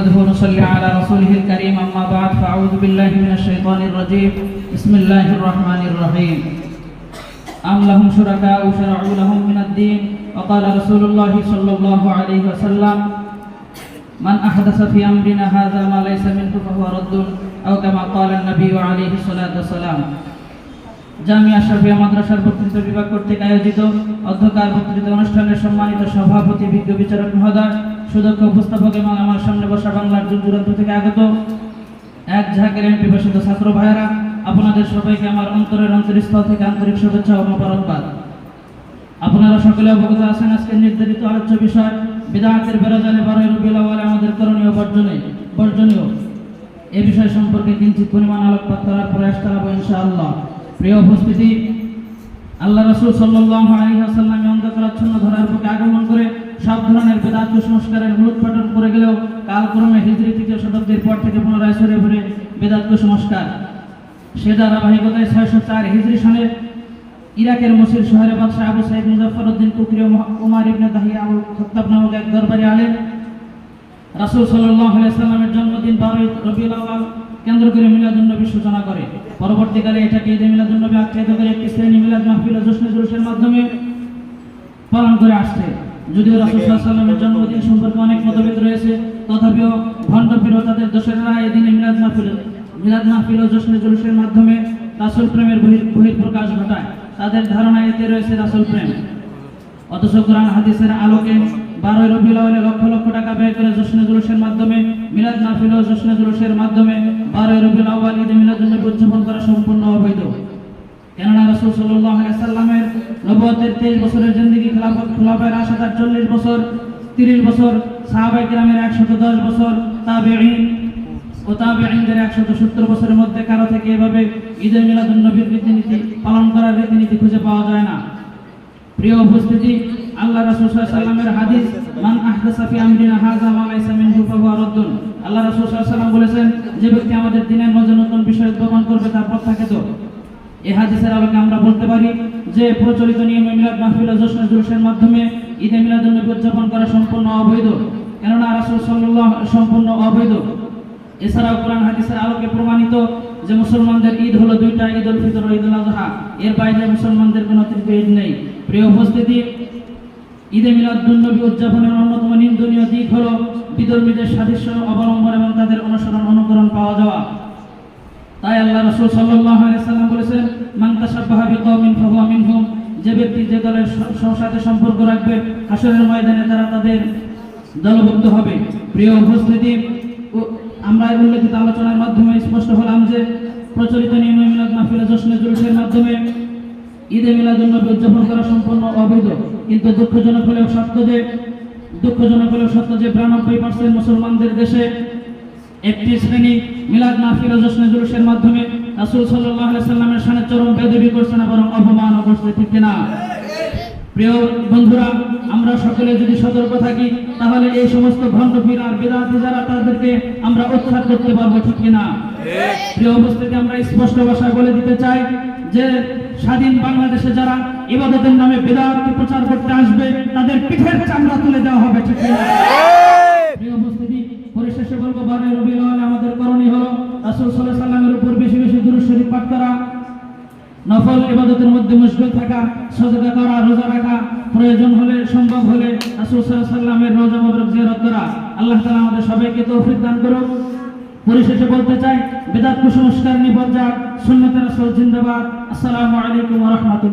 نحمده ونصلي على رسوله الكريم أما بعد فأعوذ بالله من الشيطان الرجيم. بسم الله الرحمن الرحيم. أم لهم شركاء شرعوا لهم من الدين؟ وقال رسول الله صلى الله عليه وسلم من أحدث في أمرنا هذا ما ليس منه فهو رد أو كما قال النبي عليه الصلاة والسلام. জামিয়া শাফিয়া মাদ্রাসার বক্তৃতা বিভাগ কর্তৃক আয়োজিত অধ্যকার বক্তৃতা অনুষ্ঠানের সম্মানিত সভাপতি, বিজ্ঞ বিচারক মহোদয়, সুদক্ষ উপস্থাপক এবং আমার সামনে বসা বাংলার দূর দূরান্ত থেকে আগত এক ঝাঁকের এমপি বসিত ছাত্র ভাইয়েরা, আপনাদের সবাইকে আমার অন্তরের অন্তরস্থল থেকে আন্তরিক শুভেচ্ছা ও মোবারকবাদ আপনারা সকলে অবগত আছেন আজকে নির্ধারিত আলোচ্য বিষয় বিদাহাতের বেরোজানে বারোই রবিউল আমাদের করণীয় বর্জনে বর্জনীয়। এ বিষয় সম্পর্কে কিঞ্চিত পরিমাণ আলোকপাত করার প্রয়াস চালাবো ইনশাআল্লাহ। প্রিয় উপস্থিতি, আল্লাহ রসুল সাল্লাহ আসাল্লামে অন্ধকারাচ্ছন্ন ধরার বুকে আগমন করে সব ধরনের বেদাত কুসংস্কারের মূলোৎপাটন করে গেলেও কালক্রমে হিজরি তৃতীয় শতাব্দীর পর থেকে পুনরায় সরে পড়ে বেদাত কুসংস্কার। সে ধারাবাহিকতায় ছয়শো চার হিজরি সনে ইরাকের মসির শহরে বাদশাহ আবু সাইদ মুজাফর উদ্দিন কুকরি উমার ইবনে দাহিয়া আবু খত্তাব নামক এক দরবারি আলেম রাসূল আলাইহি সাল্লামের জন্মদিন 12 রবিউল আউয়াল কেন্দ্র করে মিলাদুন নবী সূচনা করে। পরবর্তীকালে এটাকে ঈদে মিলাদুন নবী আখ্যায়িত করে একটি শ্রেণি মিলাদ মাহফিল ও জশ্নে জুলুসের মাধ্যমে পালন করে আসছে। যদিও রাসূল সাল্লাল্লাহু আলাইহি সাল্লামের জন্মদিন সম্পর্কে অনেক মতভেদ রয়েছে, তথাপিও ভণ্ড ফিরোতাদের দোসরেরা এই দিনে মিলাদ মাহফিল মিলাদ মাহফিল ও জশ্নে জুলুসের মাধ্যমে রাসূল প্রেমের বহির, বহিঃপ্রকাশ ঘটায়। তাদের ধারণা এতে রয়েছে রাসূল প্রেম। অথচ কোরআন হাদিসের আলোকে বারোই রবিউল আউয়ালে লক্ষ লক্ষ টাকা ব্যয় করে জশ্নে জুলুসের মাধ্যমে, মিলাদ মাহফিল ও জশ্নে জুলুসের মাধ্যমে বারোই রবিউল আউয়াল ঈদে মিলাদুন নবী উদযাপন করা সম্পূর্ণ অবৈধ। কেননা রাসূল সাল্লাল্লাহু আলাইহি সাল্লামের নবুয়তের 23 বছরের জিন্দেগি খেলাফত, খোলাফায়ে রাশিদার 40 বছর 30 বছর, সাহাবায়ে কিরামের 110 বছর, তাবেঈন ও তাবেঈনদের 170 বছরের মধ্যে কারও থেকে এভাবে ঈদে মিলাদুন নবীর রীতিনীতি পালন করার রীতিনীতি খুঁজে পাওয়া যায় না। প্রিয় উপস্থিতি, আল্লাহ রাসূল সাল্লামের হাদিস, মান আহদাসা ফি আমরিনা হাযা মা লাইসা মিনহু ফাহুয়া রাদ্দুন। আল্লাহ রাসূল সাল্লাম বলেছেন, যে ব্যক্তি আমাদের দিনের মধ্যে নতুন বিষয় উদ্ভাবন করবে, তার প্রত্যাখ্যাত। এই হাদিসের আলোকে আমরা বলতে পারি যে, প্রচলিত নিয়মে মিলাদ মাহফিল জশ্ন জুলুসের মাধ্যমে ঈদে মিলাদুন নবী উদযাপন করা সম্পূর্ণ অবৈধ। কেননা রাসূল সাল্লাল্লাহু সম্পূর্ণ অবৈধ। এছাড়াও কোরআন হাদিসের আলোকে প্রমাণিত যে, মুসলমানদের ঈদ হলো দুইটা ঈদ উল ফিতর ঈদ উল আজহা। এর বাইরে মুসলমানদের কোনো তৃতীয় ঈদ নেই। প্রিয় উপস্থিতি, ঈদে মিলাদুন্নবী উদযাপনের অন্যতম নিন্দনীয় দিক হলো বিধর্মীদের সাদৃশ্য অবলম্বন এবং তাদের অনুসরণ, অনুকরণ পাওয়া যাওয়া। তাই আল্লাহ রাসূল আলাইহি সাল্লাম বলেছেন, মান তাশাব্বাহা বিকওমিন ফাহুয়া মিনহুম। যে ব্যক্তি যে দলের সাথে সম্পর্ক রাখবে, হাসরের ময়দানে তারা তাদের দলভুক্ত হবে। প্রিয় উপস্থিতি আমরা উল্লেখিত আলোচনার মাধ্যমে স্পষ্ট হলাম যে প্রচলিত নিয়মে মিলাদ মাহফিলে জশ্নে জুলুসের মাধ্যমে ঈদে মিলাদুন্নবী উদযাপন করা সম্পূর্ণ অবৈধ। কিন্তু দুঃখজনক হলেও সত্য যে, দুঃখজনক হলেও সত্য যে বিরানব্বই পার্সেন্ট মুসলমানদের দেশে একটি শ্রেণি মিলাদ মাহফিল জশ্নে জুলুসের মাধ্যমে রাসূল আলাইহি সাল্লামের সানে চরম বেদবি করছে না বরং অপমানও করছে ঠিক কিনা? প্রিয় বন্ধুরা আমরা সকলে যদি সতর্ক থাকি তাহলে এই সমস্ত ভণ্ড আর বেদাতি যারা তাদেরকে আমরা উৎখাত করতে পারব ঠিক কিনা প্রিয় উপস্থিতি আমরা স্পষ্ট ভাষায় বলে দিতে চাই যে স্বাধীন বাংলাদেশে যারা ইবাদতের নামে বেদাতকে প্রচার করতে আসবে তাদের পিঠের চামড়া তুলে দেওয়া হবে ঠিক কিনা নফল ইবাদতের মধ্যে মুশগুল থাকা সদকা করা, রোজা রাখা প্রয়োজন হলে সম্ভব হলে রাসূল সাল্লামের রোজা মুবারক জিয়ারত করা। আল্লাহ তাআলা আমাদের সবাইকে তৌফিক দান করুন পরিশেষে বলতে চাই, বেদাত কুসংস্কার নিবন্ধন সুন্নতের রাসূল জিন্দাবাদ। আসসালামু আলাইকুম ওয়া রাহমাতুল্লাহ।